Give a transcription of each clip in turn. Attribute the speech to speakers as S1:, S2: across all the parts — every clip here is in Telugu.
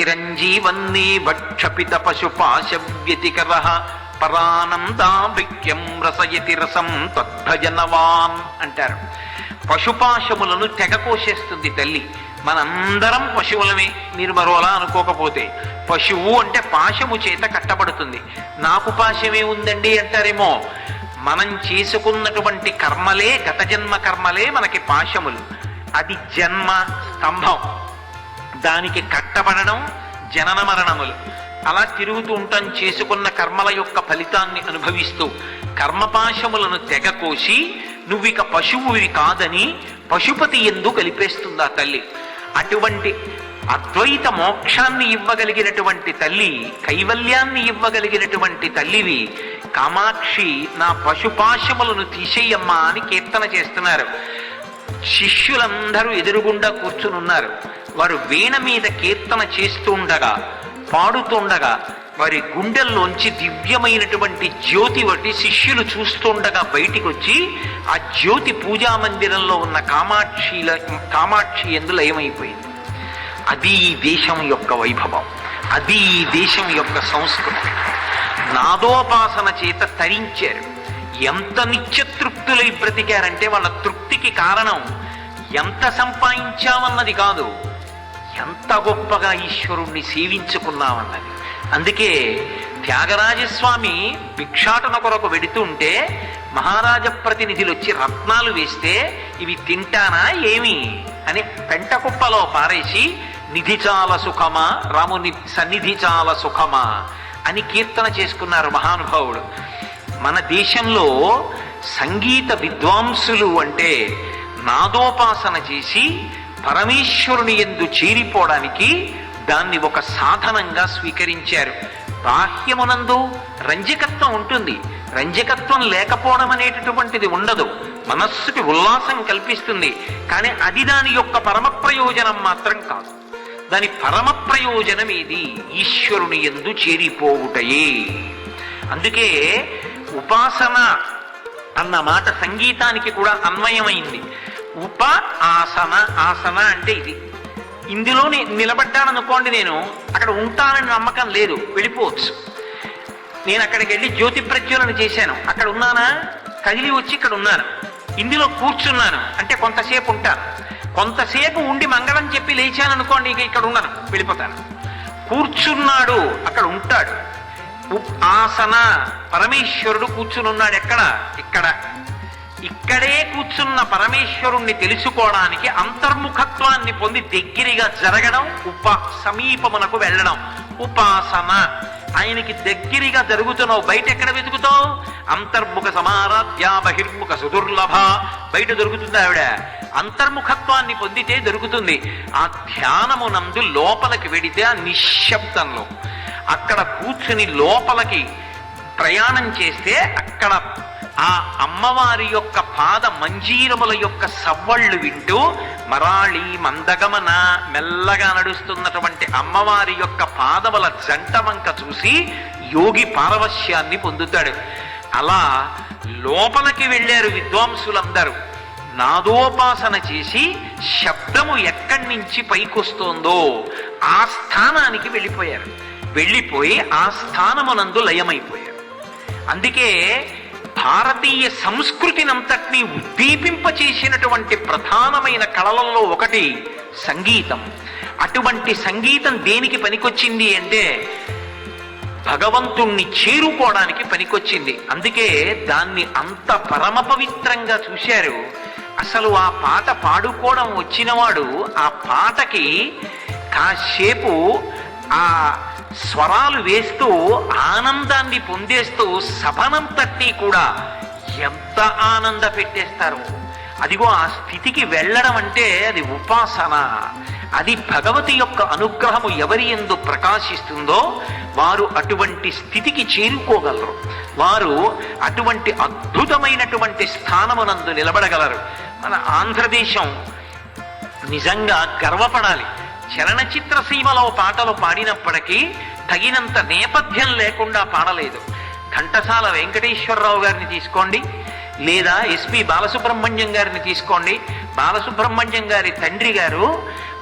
S1: చిరంజీవన్నీ భక్షపిత పశుపాశవ్యతికర పరానందాభిక్యం రసయతి రసం తద్భజనవాన్ అంటారు. పశుపాశములను తెగ కోసేస్తుంది తల్లి. మనందరం పశువులమే. మీరు మరోలా అనుకోకపోతే. పశువు అంటే పాశము చేత కట్టబడుతుంది. నాకు పాశమే ఉందండి అంటారేమో. మనం చేసుకున్నటువంటి కర్మలే గత జన్మ కర్మలే మనకి పాశములు. అది జన్మ స్తంభం. దానికి కట్టబడడం జనన మరణములు. అలా తిరుగుతూ ఉంటాం చేసుకున్న కర్మల యొక్క ఫలితాన్ని అనుభవిస్తూ కర్మపాశములను తెగ కోసి నువ్విక పశువువి కాదని పశుపతి ఎందు కలిపేస్తుందా తల్లి. అటువంటి అద్వైత మోక్షాన్ని ఇవ్వగలిగినటువంటి తల్లి కైవల్యాన్ని ఇవ్వగలిగినటువంటి తల్లివి కామాక్షి నా పశుపాశములను తీసేయమ్మా అని కీర్తన చేస్తున్నారు. శిష్యులందరూ ఎదురుగుండా కూర్చునున్నారు. వారు వీణ మీద కీర్తన చేస్తూ ఉండగా పాడుతుండగా వారి గుండెల్లోంచి దివ్యమైనటువంటి జ్యోతి ఒకటి శిష్యులు చూస్తుండగా బయటికి వచ్చి ఆ జ్యోతి పూజా మందిరంలో ఉన్న కామాక్షిల కామాక్షి ఎందులో లయమైపోయింది అది ఈ దేశం యొక్క వైభవం. అది ఈ దేశం యొక్క సంస్కృతి. నాదోపాసన చేత తరించారు. ఎంత నిత్యతృప్తులై బ్రతికారంటే వాళ్ళ తృప్తికి కారణం ఎంత సంపాదించామన్నది కాదు. ఎంత గొప్పగా ఈశ్వరుణ్ణి సేవించుకున్నామన్నది. అందుకే త్యాగరాజస్వామి భిక్షాటన కొరకు వెడుతుంటే మహారాజ ప్రతినిధులు వచ్చి రత్నాలు వేస్తే ఇవి తింటానా ఏమి? అని పెంట కుప్పలో పారేసి నిధి చాలా సుఖమా రాముని సన్నిధి చాలా సుఖమా అని కీర్తన చేసుకున్నారు మహానుభావుడు. మన దేశంలో సంగీత విద్వాంసులు అంటే నాదోపాసన చేసి పరమేశ్వరుని ఎందు చేరిపోవడానికి దాన్ని ఒక సాధనంగా స్వీకరించారు. బాహ్యమునందు రంజకత్వం ఉంటుంది. రంజకత్వం లేకపోవడం అనేటటువంటిది ఉండదు. మనస్సుకి ఉల్లాసం కల్పిస్తుంది. కానీ అది దాని యొక్క పరమ ప్రయోజనం మాత్రం కాదు. దాని పరమ ప్రయోజనం ఏది? ఈశ్వరుని ఎందు చేరిపోవుటయే. అందుకే ఉపాసన అన్న మాట సంగీతానికి కూడా అన్వయమైంది. ఉప ఆసన ఆసన అంటే ఇది. ఇందులో నిలబడ్డాను నిలబడ్డాననుకోండి నేను అక్కడ ఉంటానని నమ్మకం లేదు వెళ్ళిపోవచ్చు. నేను అక్కడికి వెళ్ళి జ్యోతి ప్రజ్వలన చేశాను. అక్కడ ఉన్నానా? కదిలి వచ్చి ఇక్కడ ఉన్నాను. ఇందులో కూర్చున్నాను. అంటే కొంతసేపు ఉంటాను. కొంతసేపు ఉండి మంగళం చెప్పి లేచాను అనుకోండి ఇక ఇక్కడ ఉన్నాను వెళ్ళిపోతాను. కూర్చున్నాడు అక్కడ ఉంటాడు. ఉప్ ఆసన పరమేశ్వరుడు కూర్చుని ఉన్నాడు ఎక్కడ? ఇక్కడ. ఇక్కడే కూర్చున్న పరమేశ్వరుణ్ణి తెలుసుకోవడానికి అంతర్ముఖత్వాన్ని పొంది దగ్గరగా జరగడం ఉప సమీపమునకు వెళ్ళడం. ఉపాసన. ఆయనకి దగ్గరగా జరుగుతున్నావు బయట ఎక్కడ వెతుకుతావు? అంతర్ముఖ సమారాధ్య బహిర్ముఖ సుదుర్లభ. బయట దొరుకుతుంది ఆవిడ. అంతర్ముఖత్వాన్ని పొందితే దొరుకుతుంది. ఆ ధ్యానమునందు లోపలికి వెడితే ఆ నిశ్శబ్దంలో. అక్కడ కూర్చుని లోపలికి ప్రయాణం చేస్తే అక్కడ ఆ అమ్మవారి యొక్క పాద మంజీరముల యొక్క సవ్వళ్ళు వింటూ మరాళి మందగమన మెల్లగా నడుస్తున్నటువంటి అమ్మవారి యొక్క పాదముల జంట వంక చూసి యోగి పారవశ్యాన్ని పొందుతాడు. అలా లోపలికి వెళ్ళారు విద్వాంసులందరూ. నాదోపాసన చేసి శబ్దము ఎక్కడి నుంచి పైకొస్తోందో ఆ స్థానానికి వెళ్ళిపోయారు. వెళ్ళిపోయి ఆ స్థానమునందు లయమైపోయారు. అందుకే భారతీయ సంస్కృతినంతటినీ ఉద్దీపింపచేసినటువంటి ప్రధానమైన కళలలో ఒకటి సంగీతం. అటువంటి సంగీతం దేనికి పనికొచ్చింది అంటే భగవంతుణ్ణి చేరుకోవడానికి పనికొచ్చింది. అందుకే దాన్ని అంత పరమ పవిత్రంగా చూశారు. అసలు ఆ పాట పాడుకోవడం వచ్చినవాడు ఆ పాటకి కాసేపు ఆ స్వరాలు వేస్తూ ఆనందాన్ని పొందేస్తూ సభనంతటినీ కూడా ఎంత ఆనంద పెట్టేస్తారు. అదిగో ఆ స్థితికి వెళ్ళడం అంటే అది ఉపాసన. అది భగవతి యొక్క అనుగ్రహము ఎవరి ఎందు ప్రకాశిస్తుందో వారు అటువంటి స్థితికి చేరుకోగలరు. వారు అటువంటి అద్భుతమైనటువంటి స్థానమునందు నిలబడగలరు. మన ఆంధ్రదేశం నిజంగా గర్వపడాలి. చలనచిత్ర సీమలో పాటలు పాడినప్పటికీ తగినంత నేపథ్యం లేకుండా పాడలేదు. ఘంటసాల వెంకటేశ్వరరావు గారిని తీసుకోండి లేదా ఎస్పి బాలసుబ్రహ్మణ్యం గారిని తీసుకోండి. బాలసుబ్రహ్మణ్యం గారి తండ్రి గారు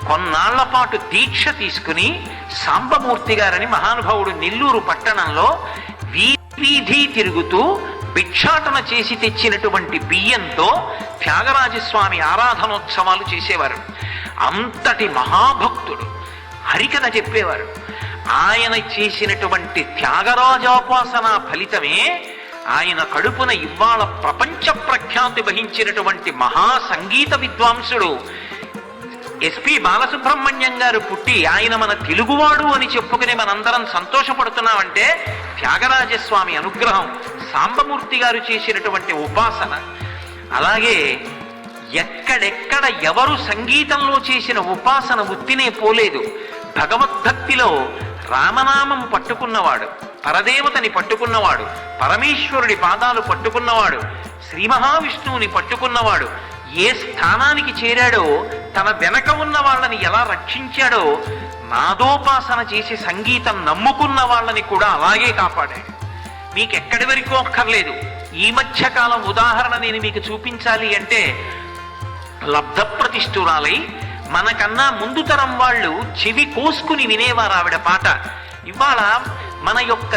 S1: కొన్నాళ్ళ పాటు దీక్ష తీసుకుని సాంబమూర్తి గారని మహానుభావుడు నెల్లూరు పట్టణంలో వీధి తిరుగుతూ భిక్షాటన చేసి తెచ్చినటువంటి బియ్యంతో త్యాగరాజస్వామి ఆరాధనోత్సవాలు చేసేవారు. అంతటి మహాభక్తుడు. హరికథ చెప్పేవారు ఆయన చేసినటువంటి త్యాగరాజోపాసన ఫలితమే ఆయన కడుపున ఇవాళ ప్రపంచ ప్రఖ్యాతి వహించినటువంటి మహా సంగీత విద్వాంసుడు. ఎస్పి బాలసుబ్రహ్మణ్యం గారు పుట్టి ఆయన మన తెలుగువాడు అని చెప్పుకుని మనందరం సంతోషపడుతున్నామంటే త్యాగరాజస్వామి అనుగ్రహం సాంబమూర్తి గారు చేసినటువంటి ఉపాసన. అలాగే ఎక్కడెక్కడ ఎవరు సంగీతంలో చేసిన ఉపాసన ఉత్తినే పోలేదు. భగవద్భక్తిలో రామనామం పట్టుకున్నవాడు పరదేవతని పట్టుకున్నవాడు పరమేశ్వరుడి పాదాలు పట్టుకున్నవాడు శ్రీ మహావిష్ణువుని పట్టుకున్నవాడు ఏ స్థానానికి చేరాడో తన వెనక ఉన్న వాళ్ళని ఎలా రక్షించాడో నాదోపాసన చేసి సంగీతం నమ్ముకున్న వాళ్ళని కూడా అలాగే కాపాడాడు. మీకు ఎక్కడి వరకు అక్కర్లేదు. ఈ మధ్యకాలం ఉదాహరణ నేను మీకు చూపించాలి అంటే లబ్ధప్రతిష్ఠురాలై మనకన్నా ముందు తరం వాళ్ళు చెవి కోసుకుని వినేవారు ఆవిడ పాట. ఇవాళ మన యొక్క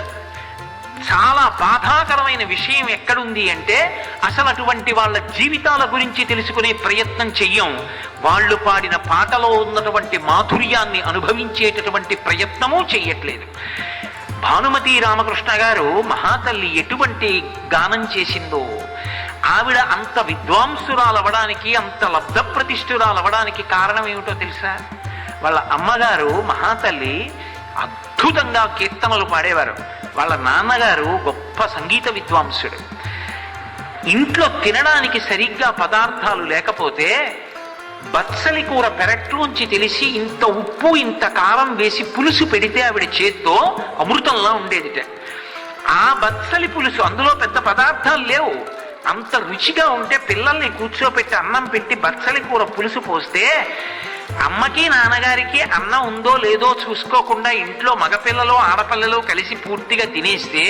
S1: చాలా బాధాకరమైన విషయం ఎక్కడుంది అంటే అసలు అటువంటి వాళ్ళ జీవితాల గురించి తెలుసుకునే ప్రయత్నం చెయ్యం. వాళ్ళు పాడిన పాటలో ఉన్నటువంటి మాధుర్యాన్ని అనుభవించేటటువంటి ప్రయత్నమూ చెయ్యట్లేదు. భానుమతి రామకృష్ణ గారు మహాతల్లి ఎటువంటి గానం చేసిందో ఆవిడ అంత విద్వాంసురాలవ్వడానికి అంత లబ్ధ ప్రతిష్ఠురాలవ్వడానికి కారణం ఏమిటో తెలుసా? వాళ్ళ అమ్మగారు మహాతల్లి అద్భుతంగా కీర్తనలు పాడేవారు. వాళ్ళ నాన్నగారు గొప్ప సంగీత విద్వాంసుడు. ఇంట్లో తినడానికి సరిగ్గా పదార్థాలు లేకపోతే బత్సలి కూర పెరట్లోంచి తెలిసి ఇంత ఉప్పు ఇంత కారం వేసి పులుసు పెడితే ఆవిడ చేత్తో అమృతంలా ఉండేదిట. ఆ బత్సలి పులుసు అందులో పెద్ద పదార్థాలు లేవు. అంత రుచిగా ఉంటే పిల్లల్ని కూర్చోపెట్టి అన్నం పెట్టి బత్సలి కూర పులుసు పోస్తే అమ్మకి నాన్నగారికి అన్నం ఉందో లేదో చూసుకోకుండా ఇంట్లో మగపిల్లలు ఆడపిల్లలు కలిసి పూర్తిగా తినేస్తే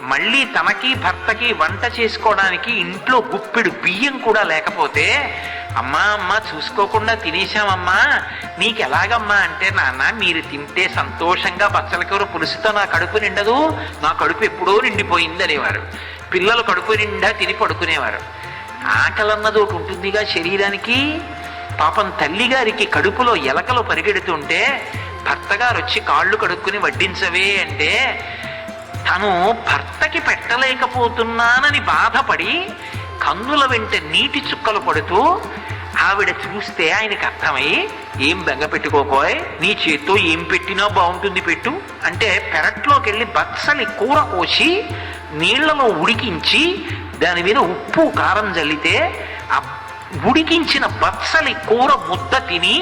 S1: మళ్ళీ తనకి భర్తకి వంట చేసుకోవడానికి ఇంట్లో గుప్పెడు బియ్యం కూడా లేకపోతే అమ్మా అమ్మ చూసుకోకుండా తినేశామమ్మా నీకు ఎలాగమ్మా అంటే నాన్న మీరు తింటే సంతోషంగా బచ్చల కూర పులుసుతో నా కడుపు నిండదు. నా కడుపు ఎప్పుడో నిండిపోయింది అనేవారు. పిల్లలు కడుపు నిండా తిని పడుకునేవారు. ఆకలన్నది ఒకటి ఉంటుందిగా శరీరానికి. పాపం తల్లిగారికి కడుపులో ఎలకలు పరిగెడుతుంటే భర్తగారు వచ్చి కాళ్ళు కడుక్కుని వడ్డించవే అంటే తను భర్తకి పెట్టలేకపోతున్నానని బాధపడి కన్నుల వెంట నీటి చుక్కలు పడుతూ ఆవిడ చూస్తే ఆయనకి అర్థమై ఏం బెంగ పెట్టుకోపోయ్ నీ చేత్తో ఏం పెట్టినా బాగుంటుంది పెట్టు. అంటే పెరట్లోకి వెళ్ళి బత్సలి కూర కోసి నీళ్ళలో ఉడికించి దాని మీద ఉప్పు కారం జల్లితే ఆ ఉడికించిన బత్సలి కూర ముద్ద తిని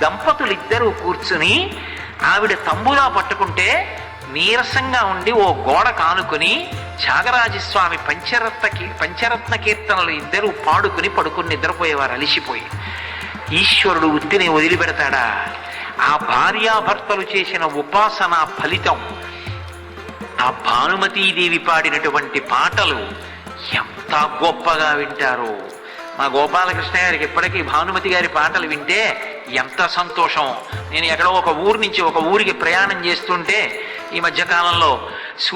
S1: దంపతులిద్దరూ కూర్చుని ఆవిడ తంబులా పట్టుకుంటే నీరసంగా ఉండి ఓ గోడ కానుకొని త్యాగరాజస్వామి పంచరత్న కీ- పంచరత్న కీర్తనలు ఇద్దరు పాడుకుని పడుకుని నిద్రపోయేవారు అలిసిపోయి. ఈశ్వరుడు ఉత్తిని వదిలిపెడతాడా? ఆ భార్యాభర్తలు చేసిన ఉపాసన ఫలితం. ఆ భానుమతీదేవి పాడినటువంటి పాటలు ఎంత గొప్పగా వింటారో. మా గోపాలకృష్ణ గారికి ఇప్పటికీ భానుమతి గారి పాటలు వింటే ఎంత సంతోషం. నేను ఎక్కడో ఒక ఊరు నుంచి ఒక ఊరికి ప్రయాణం చేస్తుంటే ఈ మధ్యకాలంలో